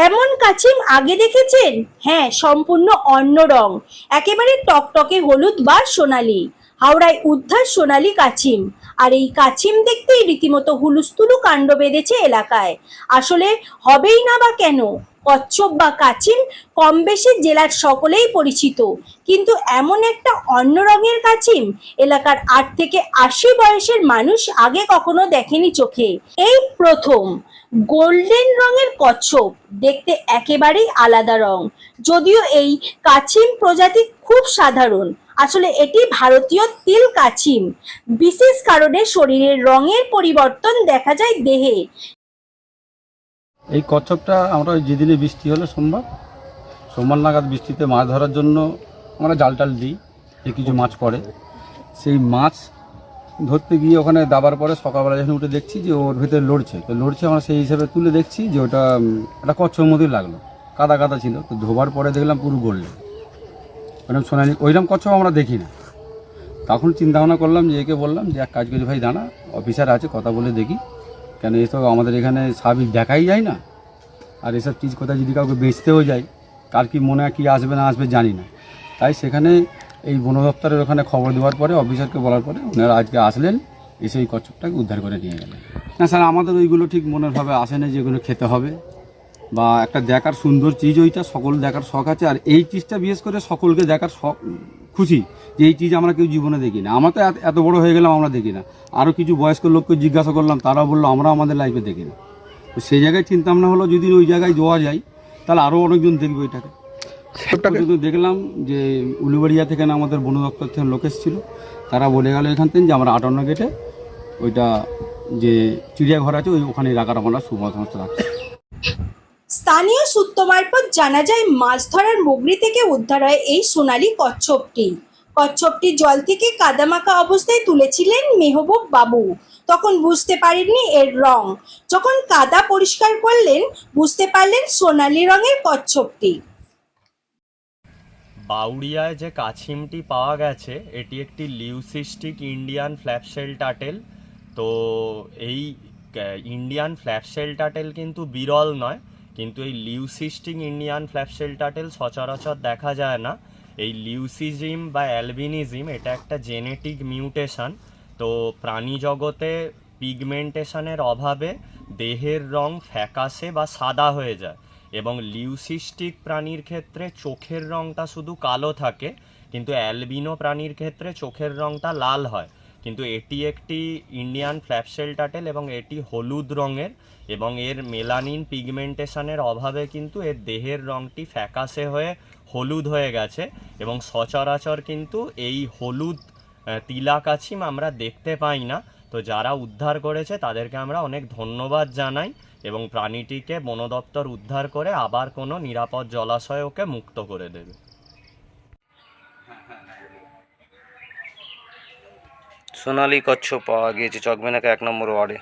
এমন কাছিম আগে দেখেছেন? হ্যাঁ সম্পূর্ণ অন্য রং। একেবারে টকটকে হলুদ বা সোনালি। হাওড়ায় উদ্ধার সোনালি কাছিম। আর এই কাছিম দেখতেই রীতিমতো হুলুস্থুলু কাণ্ড বেঁধেছে এলাকায়। আসলে হবেই না বা কেন? কচ্ছপ বা কাছিম কম বেশি জেলার সকলেই পরিচিত। কিন্তু এমন একটা অন্য রঙের কাছিম এলাকার আট থেকে আশি বয়সের মানুষ আগে কখনো দেখেনি চোখে। এই প্রথম। গোল্ডেন রঙের কচ্ছপ দেখতে একেবারেই আলাদা রং। যদিও এই কাছিম প্রজাতি খুব সাধারণ। আসলে এটি ভারতীয় তিল কাছিম। বিশেষ কারণে শরীরের রঙের পরিবর্তন দেখা যায় দেহে। এই কচ্ছপটা আমরা যেদিনে বৃষ্টি হলো সোমবার সোমবার নাগাদ বৃষ্টিতে মাছ ধরার জন্য আমরা জাল টাল দিই, যে কিছু মাছ পড়ে। সেই মাছ ধরতে গিয়ে ওখানে দাবার পরে সকালবেলা যখন উঠে দেখছি যে ওর ভেতরে লড়ছে, তো লড়ছে আমরা সেই হিসাবে তুলে দেখছি যে ওটা একটা কচ্ছপ মতোই লাগল, কাদা কাদা ছিল। তো ধোবার পরে দেখলাম পুরো গড়লে ওরকম সোনালি ওইরকম কচ্ছপ আমরা দেখি না। তখন চিন্তা ভাবনা করলাম যে, একে বললাম যে, এক কাজ করি ভাই, দাঁড়া, অফিসার আছে, কথা বলে দেখি। কেন এসব আমাদের এখানে স্বাভাবিক দেখাই যায় না? আর এসব চিজ কোথায় যদি কাউকে বেচতেও যায়, কার কি মনে কী আসবে না আসবে জানি না। তাই সেখানে এই বন দপ্তরের ওখানে খবর দেওয়ার পরে, অফিসারকে বলার পরে, ওনারা আজকে আসলেন, এসে এই কচ্ছপটাকে উদ্ধার করে নিয়ে গেলেন। না স্যার, আমাদের ওইগুলো ঠিক মনের ভাবে আসে না যেগুলো খেতে হবে। বা একটা দেখার সুন্দর চিজ ওইটা সকল দেখার শখ আছে। আর এই চিজটা বিশেষ করে সকলকে দেখার শখ খুশি যে এই চিজ আমরা কেউ জীবনে দেখি না আমরা তো এত- এত বড় হয়ে গেলাম আমরা দেখি না। আরও কিছু বয়স্ক লোককে জিজ্ঞাসা করলাম তারাও বলল আমরা আমাদের লাইফে দেখি না তো সেই জায়গায় চিন্তা ভাবনা হলো যদি ওই জায়গায় যাওয়া যায় তাহলে আরও অনেকজন দেখবে ওইটাকে শুধু দেখলাম যে উলুবাড়িয়া থেকে না আমাদের বন দপ্তর থেকে লোক এসেছিল। তারা বলে গেল এখান থেকে যে আমরা আটান্ন গেটে ওইটা যে চিড়িয়াঘর আছে ওই ওখানে রাখার আমরা সুবসমস্ত রাখছি। স্থানীয় সূত্র মারফত জানা যায় মাছ ধরার মুগরি থেকে উদ্ধার হয় এই সোনালি কচ্ছপটি। কচ্ছপটি জল থেকে কাদামাখা অবস্থায় তুলেছিলেন মেহবুব বাবু। তখন বুঝতে পারেননি এর রং। যখন কাদা পরিষ্কার করলেন, বুঝতে পারলেন সোনালি রঙের কচ্ছপটি। বাউড়িয়ায় যে কাছিমটি পাওয়া গেছে, এটি একটি লিউসিস্টিক ইন্ডিয়ান ফ্ল্যাপশেল টাটেল। তো এই ইন্ডিয়ান ফ্ল্যাপশেল টাটেল কিন্তু বিরল নয়। কিন্তু এই লিউসিস্টিক ইন্ডিয়ান ফ্ল্যাপশেল টাটেল সচরাচর দেখা যায় না। এই লিউসিজিম বা অ্যালবিনিজিম এটা একটা জেনেটিক মিউটেশন তো প্রাণী জগতে পিগমেন্টেশনের অভাবে দেহের রং ফ্যাকাশে বা সাদা হয়ে যায় এবং লিউসিস্টিক প্রাণীর ক্ষেত্রে চোখের রংটা শুধু কালো থাকে, কিন্তু অ্যালবিনো প্রাণীর ক্ষেত্রে চোখের রংটা লাল হয়। কিন্তু এটি একটি ইন্ডিয়ান ফ্ল্যাপশেল টাটেল এবং এটি হলুদ রঙের এবং এর মেলানিন পিগমেন্টেশনের অভাবে কিন্তু এর দেহের রংটি ফ্যাকাশে হয়ে হলুদ হয়ে গেছে এবং সচরাচর কিন্তু এই হলুদ আহ, তিলা কাছিম আমরা দেখতে পাই না। তো যারা উদ্ধার করেছে তাদেরকে আমরা অনেক ধন্যবাদ জানাই এবং প্রাণীটিকে বন দপ্তর উদ্ধার করে আবার কোনো নিরাপদ জলাশয়ে ওকে মুক্ত করে দেবে। সোনালী কচ্ছপ পাওয়া গিয়েছে চকমেনাকে এক নম্বর ওয়ার্ডে।